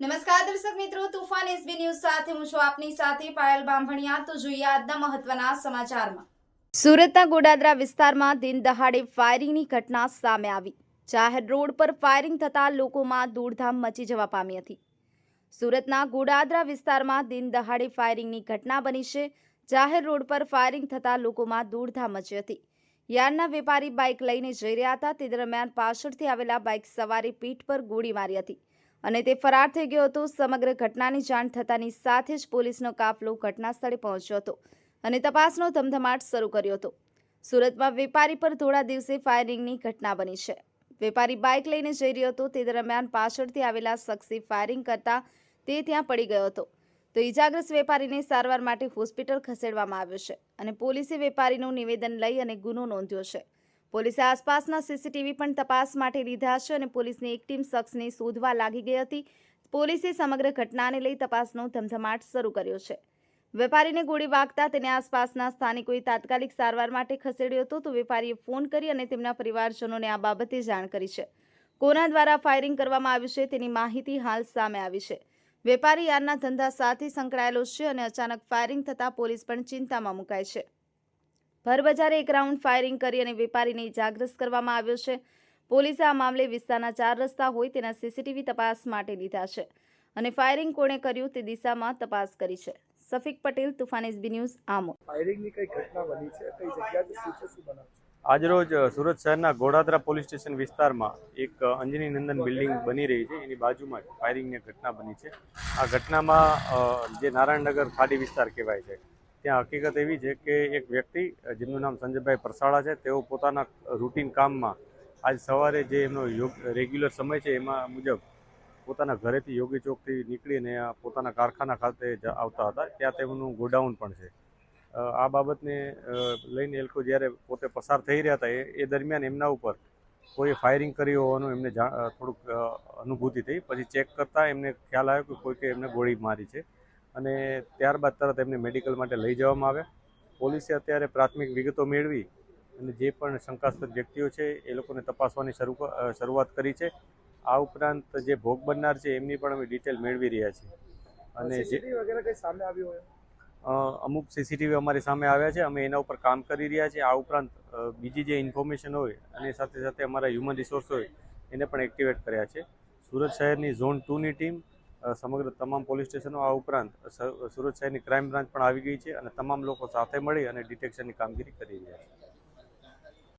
નમસ્કાર દર્શક મિત્રો, તુફાન એસબી ન્યૂઝ સાથે હું છું આપની સાથે પાયલ બાંભણિયા. તો જોઈએ આજના મહત્વના સમાચારમાં. સુરતના ગોડાદરા વિસ્તારમાં દિન દહાડે ફાયરિંગની ઘટના સામે આવી. જાહેર રોડ પર ફાયરિંગ થતાં લોકોમાં દોડધામ મચી જવા પામી હતી. સુરતના ગોડાદરા વિસ્તારમાં દિન દહાડે ફાયરિંગની ઘટના બની છે. જાહેર રોડ પર ફાયરિંગ થતાં લોકોમાં દોડધામ મચી હતી. યાર્ડના વેપારી બાઇક લઈને જઈ રહ્યા હતા. તે દરમિયાન પાછળથી આવેલા બાઇક સવારે પીઠ પર ગોળી મારી હતી. અને તે ફરાર થઈ ગયો હતો. સમગ્ર ઘટનાની જાણ થતાની સાથે જ પોલીસનો કાફલો ઘટના સ્થળે પહોંચ્યો હતો અને તપાસનો ધમધમાટ શરૂ કર્યો હતો. સુરતમાં વેપારી પર થોડા દિવસે ફાયરિંગની ઘટના બની છે. વેપારી બાઇક લઈને જઈ રહ્યો હતો. તે દરમિયાન પાછળથી આવેલા શખ્સે ફાયરિંગ કરતા તે ત્યાં પડી ગયો હતો. તો ઇજાગ્રસ્ત વેપારીને સારવાર માટે હોસ્પિટલ ખસેડવામાં આવ્યો છે અને પોલીસે વેપારીનું નિવેદન લઈ અને ગુનો નોંધ્યો છે. પોલીસે આસપાસના સીસીટીવી પણ તપાસ માટે લીધા છે અને પોલીસની એક ટીમ શખ્સને શોધવા લાગી ગઈ હતી. પોલીસે સમગ્ર ઘટનાને લઈ તપાસનો ધમધમાટ શરૂ કર્યો છે. વેપારીને ગોળી વાગતા તેને આસપાસના સ્થાનિકોએ તાત્કાલિક સારવાર માટે ખસેડ્યો હતો તો વેપારીએ ફોન કરી અને તેમના પરિવારજનોને આ બાબતે જાણ કરી છે. કોના દ્વારા ફાયરિંગ કરવામાં આવ્યું છે તેની માહિતી હાલ સામે આવી છે. વેપારી યારના ધંધા સાથે સંકળાયેલો છે અને અચાનક ફાયરિંગ થતાં પોલીસ પણ ચિંતામાં મુકાય છે. ભરબજારે એક રાઉન્ડ ફાયરિંગ કરી અને વેપારીને ઇજાગ્રસ્ત કરવામાં આવ્યો છે. પોલીસે આ મામલે વિસ્તારના ચાર રસ્તા હોય તેના સીસીટીવી તપાસ માટે લીધા છે અને ફાયરિંગ કોણે કર્યું તે દિશામાં તપાસ કરી છે. સફિક પટેલ તુફાન એસબી ન્યૂઝ આમો ફાયરિંગની કઈ ઘટના બની છે? કઈ જગ્યાએ આજરોજ સુરત શહેરના ઘોડાદરા પોલીસ સ્ટેશન વિસ્તારમાં એક અંજની નંદન બિલ્ડિંગ બની રહી છે. એની બાજુમાં જ ફાયરિંગની ઘટના બની છે. આ ઘટનામાં જે નારાયણનગર ખાડી વિસ્તાર કહેવાય છે. ત્યાં હકીકત એવી છે કે એક વ્યક્તિ જેમનું નામ સંજયભાઈ પરસાળા છે, તેઓ પોતાના રૂટીન કામમાં આજ સવારે જે એમનો યોગ, રેગ્યુલર સમય છે એમાં મુજબ પોતાના ઘરેથી યોગી ચોકથી નીકળીને પોતાના કારખાના ખાતે આવતા હતા. ત્યાં તેમનું ગોડાઉન પણ છે. આ બાબતને લઈને એ લોકો જ્યારે પોતે પસાર થઈ રહ્યા હતા, એ દરમિયાન એમના ઉપર કોઈ ફાયરિંગ કર્યું હોવાનું એમને થોડુંક અનુભૂતિ થઈ. પછી ચેક કરતાં એમને ખ્યાલ આવ્યો કે કોઈકે એમને ગોળી મારી છે. અને ત્યારબાદ તરત એમને મેડિકલ માટે લઈ જવામાં આવ્યા. પોલીસે અત્યારે પ્રાથમિક વિગતો મેળવી અને જે પણ શંકાસ્પદ વ્યક્તિઓ છે એ લોકોને તપાસવાની શરૂ શરૂઆત કરી છે. આ ઉપરાંત જે ભોગ બનનાર છે એમની પણ અમે ડિટેલ મેળવી રહ્યા છીએ. અને જે વગેરે સામે આવ્યું અમુક સીસીટીવી અમારી સામે આવ્યા છે. અમે એના ઉપર કામ કરી રહ્યા છીએ. આ ઉપરાંત બીજી જે ઇન્ફોર્મેશન હોય અને સાથે સાથે અમારા હ્યુમન રિસોર્સ હોય એને પણ એક્ટિવેટ કર્યા છે. સુરત શહેરની ઝોન ટુની ટીમ સમગ્ર તમામ પોલીસ સ્ટેશનો આ ઉપરાંત સુરત શહેરની ક્રાઇમ બ્રાન્ચ પણ આવી ગઈ છે અને તમામ લોકો સાથે મળી અને ડિટેક્શનની કામગીરી કરી રહ્યા છે.